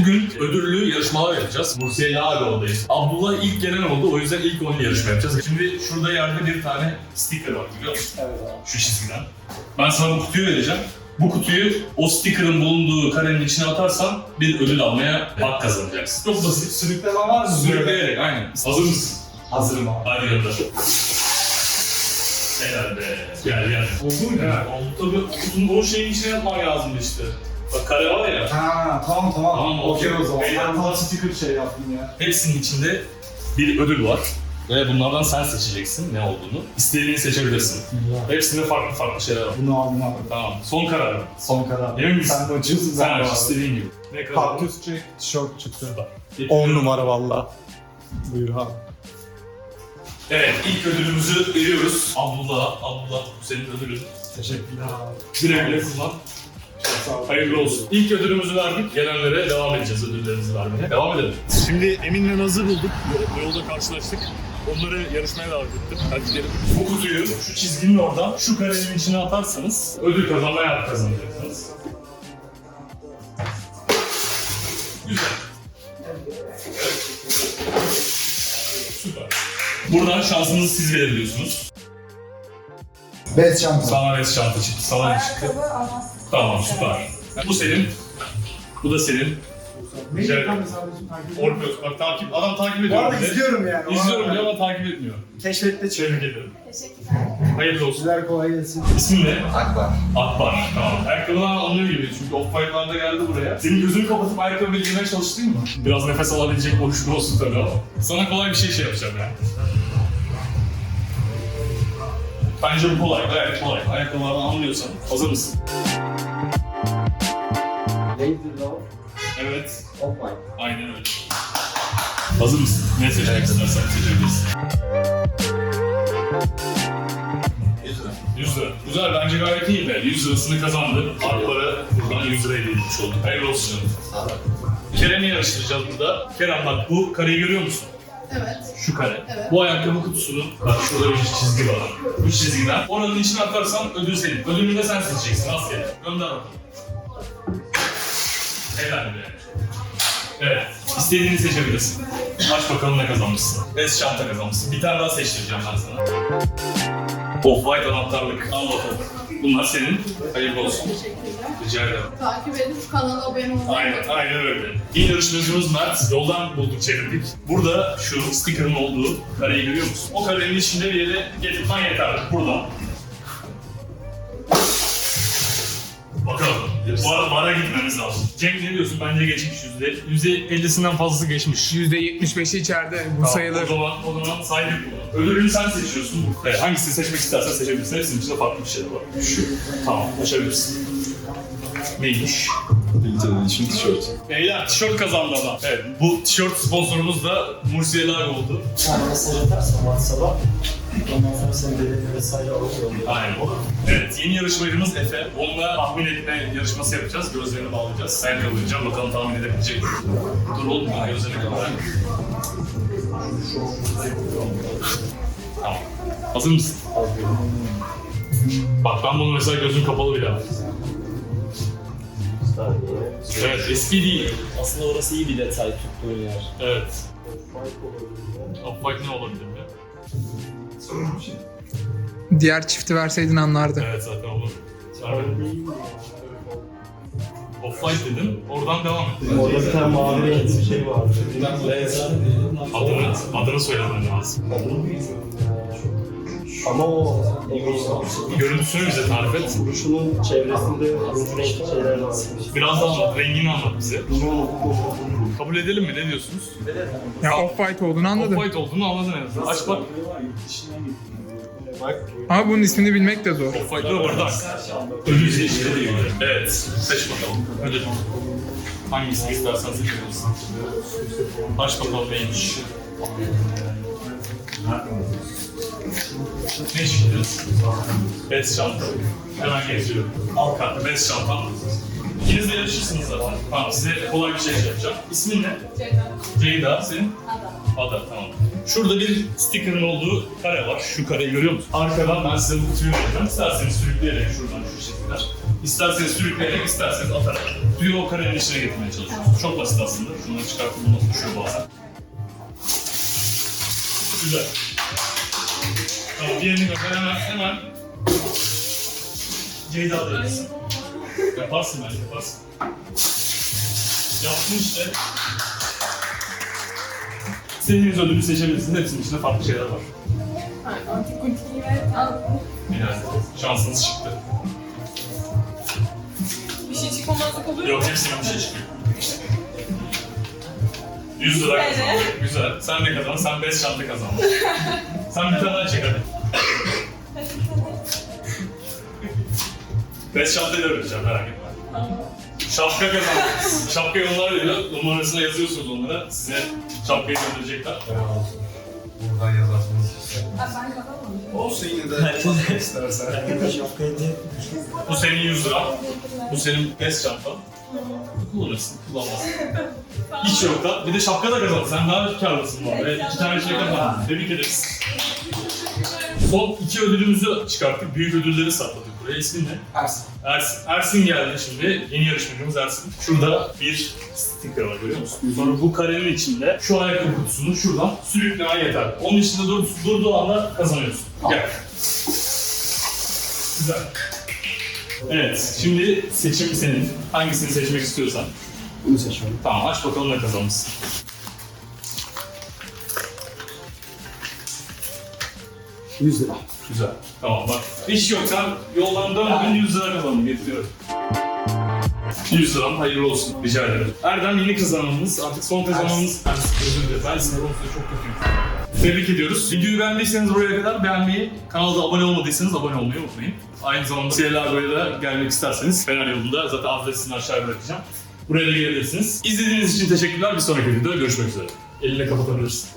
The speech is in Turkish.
Bugün ödüllü yarışmalar yapacağız. Mursiye Yağaroğlu'dayız. Abdullah ilk gelen oldu. O yüzden ilk onunla yarışma yapacağız. Şimdi şurada yerde bir tane sticker var biliyor musun? Evet abi. Şu çizgiden. Ben sana bu kutuyu vereceğim. Bu kutuyu o sticker'ın bulunduğu karenin içine atarsan bir ödül almaya hak kazanacaksın. Çok basit. Sürükleme var mı? Sürükleyerek aynen. Hazır mısın? Hazırım abi. Hadi gönder. Helal be. Gel gel. Oldu mu? Oldu tabii. Kutunun o şeyin içine yapman lazım işte. Bak kare var ya. Ha tamam tamam. Tamam, Okey o zaman. Beyler, Ben tam sticker şey yaptım ya. Hepsinin içinde bir ödül var. Ve bunlardan sen seçeceksin ne olduğunu. İstediğini seçebilirsin. Hepsinde farklı farklı şeyler var. Bunu aldım abi. Tamam. Son karar. Son karar. Emin misin? Sen de açıyorsun Sen sen de aç abi. istediğin gibi. Ne kadar? Kaktüs çek, tişört çıktı. Getiriyorum. 10 numara valla. Buyur abi. Evet, ilk ödülümüzü veriyoruz. Abdullah, Abdullah senin ödülün. Teşekkürler abi. Güle güle kullan. Sağ. Hayırlı olsun. İlk ödülümüzü verdik. Gelenlere devam edeceğiz ödüllerimizi vermeye. Devam edelim. Şimdi Emin'le Naz'ı bulduk. Yolda karşılaştık. Onları yarışmaya davet ettim. Hadi gidelim. Bu kutuyu şu çizginin oradan şu karenin içine atarsanız ödül kazanmaya hak kazanacaksınız. Güzel. Süper. Buradan şansınızı siz belirliyorsunuz. Bez çanta. Sana res şantı çıktı, sana ne çıktı? Ayakkabı ama Tamam süper. Bu senin. Bu da senin. Güzel. takip bak takip, adam takip Bu ediyor. arada bizi. izliyorum yani. İzliyorum diyor ama takip etmiyor. Keşfette çıkıyor. Tebrik ederim. teşekkürler. Hayırlı olsun. Sizler kolay gelsin. İsmin ne? Akbar. Akbar. Tamam. Ayakkabıdan anlıyor gibi çünkü off-white'larda geldi buraya. Senin gözünü kapatıp ayakkabı bildirmeye çalıştın mı? Biraz nefes alabilecek boşluk olsun tabii ama. Sana kolay bir şey şey yapacağım yani. Bence bu kolay, gayet kolay. Ayakkabılardan anlıyorsan. Hazır mısın? Love Evet. of White. Aynen öyle. Hazır mısın? Ne seçmek istersen seçebilirsin. 100 lira. Güzel bence gayet iyi be. 100 lirasını kazandı. Akbar'a buradan 100 lirayı verilmiş oldu. Hayırlı olsun canım. Sağ ol. Kerem'i yarıştıracağız burada. Kerem bak bu kareyi görüyor musun? Evet. Şu kare. Evet. Bu ayakkabı kutusunun, bak şurada bir çizgi var. Bu çizgiden. Oranın içine atarsan ödül senin. Ödülünü de sen seçeceksin. Rastgele. Gönder bakalım. Helal be. Evet. İstediğini seçebilirsin. Aç bakalım ne kazanmışsın. Bez çanta kazanmışsın. Bir tane daha seçtireceğim ben sana. Off-white anahtarlık. Al bakalım. Bunlar senin. Hayırlı olsun. Teşekkürler. Rica ederim. Takip edip kanala abone olmayı Aynen, aynen öyle. İlk yarışmacımız Mert. Yoldan bulduk, çevirdik. Burada şu sticker'ın olduğu kareyi görüyor musun? O karenin içinde bir yere getirmen yeterli. Buradan. Bakalım. Bara, bara gitmemiz lazım. Cenk ne diyorsun? Bence geçmiş yüzde. Yüzde ellisinden fazlası geçmiş. %75'i içeride bu Tamam, sayılır. O zaman, o zaman saydık bunu. Ödülünü sen seçiyorsun. Evet, hangisini seçmek istersen seçebilirsin. Hepsinin içinde farklı bir şey var. Şu. Tamam, açabilirsin. Neymiş? Limited Edition tişört. Beyler tişört kazandı adam. Evet, bu tişört sponsorumuz da Mursiye Lag oldu. Sen mesaj atarsan WhatsApp'a ondan sonra senin belirli vesaire oluyor. Aynen. Evet, yeni yarışmacımız Efe. Onunla tahmin etme yarışması yapacağız. Gözlerini bağlayacağız. Ben kalacağım. Bakalım tahmin edebilecek mi? Dur oğlum, ben gözlerini kapatalım. Tamam. Hazır mısın? Bak ben bunu mesela gözüm kapalı bile yaptım. Evet, eski değil. Aslında orası iyi bir detay tuttuğun yer. Evet. Off-White ne olabilir mi? Diğer çifti verseydin anlardı. Evet zaten olur. Off-White dedim, oradan devam et. Orada bir tane mavi renkli bir şey vardı. Adını, adını söylemen lazım. Ama o. Görüntüsünü bize tarif et. Kuruşunun çevresinde renkli şeyler var. Biraz daha anlat, rengini anlat bize. Bunu unuttum. Kabul edelim mi? Ne diyorsunuz? Ya off-white olduğunu anladım. Off-White olduğunu anladın en azından. Aç bak. Bak Ama bunun ismini bilmek de zor. Off-White'da bardak. Ödül seçti diyor. Evet, seç bakalım. Ödül. Hangisini istersen seçebilirsin. Aç bakalım neymiş. Ne çıktı? Bez çanta. Hemen getiriyorum. Al kartı, bez çantam. İkiniz de yarışırsınız zaten. Tamam size kolay bir şey yapacağım. İsmin ne? Ceyda. Ceyda, senin? Ada. Ada, tamam. Şurada bir sticker'ın olduğu kare var. Şu kareyi görüyor musun? Arkadan ben size bu kutuyu vereceğim. İsterseniz sürükleyerek şuradan şu şekilde. İsterseniz sürükleyerek, isterseniz atarak. Kutuyu o karenin içine getirmeye çalışıyorsunuz. Çok basit aslında. Şunları çıkartıp bunu düşüyor bazen. Güzel. Tamam, diğerini hemen, hemen. Ceyda da yapsın. Yaparsın bence, yaparsın. Yaptın işte. İstediğiniz ödülü seçebilirsiniz. Hepsinin içinde farklı şeyler var. Antik kutiyi ver. Al. Yani şansınız çıktı. Bir şey çıkmamazlık olur mu? Yok hepsinden bir şey çıkıyor. 100 lira Böyle. kazandın. Güzel. Sen de kazandın. Sen 5 çanta kazandın. Sen bir tane daha çek hadi. 5 çantayı da vereceğim merak etme. Şapka kazandınız. Şapkayı onlar veriyor. Numarasına yazıyorsunuz onlara. Size şapkayı gönderecekler. Buradan yazarsınız. Ben kazanmamışım. Olsun yine de istersen. Şapkayı diye Bu senin 100 lira. Bu senin 5 çantan. Kullanırsın, kullanmazsın. Hiç yok da. Bir de şapka da kazandın. Sen daha karlısın bu arada. İki tane şey kazandın. Tebrik ederiz. Son iki ödülümüzü çıkarttık. Büyük ödülleri sakladık buraya. İsmin ne? Ersin. Ersin. Ersin geldi şimdi. Yeni yarışmacımız Ersin. Şurada bir sticker var görüyor musun? Sonra bu karenin içinde şu ayakkabı kutusunu şuradan sürüklemen yeter. Onun içinde dur, durduğu anda kazanıyorsun. Gel. Güzel. Evet, şimdi seçim senin. Hangisini seçmek istiyorsan. Bunu seçiyorum. Tamam, aç bakalım ne kazanmışsın. Yüz lira. Güzel. Tamam bak. Hiç yok. Sen yoldan dönmeden 100 lira kazandın. Getiriyorum. 100 liram hayırlı olsun. Rica ederim. Erdem yeni kazananımız. Artık son kazananımız. Ersin. Özür dilerim. Ben sizin konusunda çok kötüyüm. Tebrik ediyoruz. Videoyu beğendiyseniz buraya kadar beğenmeyi, kanalda abone olmadıysanız abone olmayı unutmayın. Aynı zamanda Siyerlerdo'ya da gelmek isterseniz Fener yolunda zaten adresini aşağıya bırakacağım. Buraya da gelebilirsiniz. İzlediğiniz için teşekkürler. Bir sonraki videoda görüşmek üzere. Eline kapatabilirsin.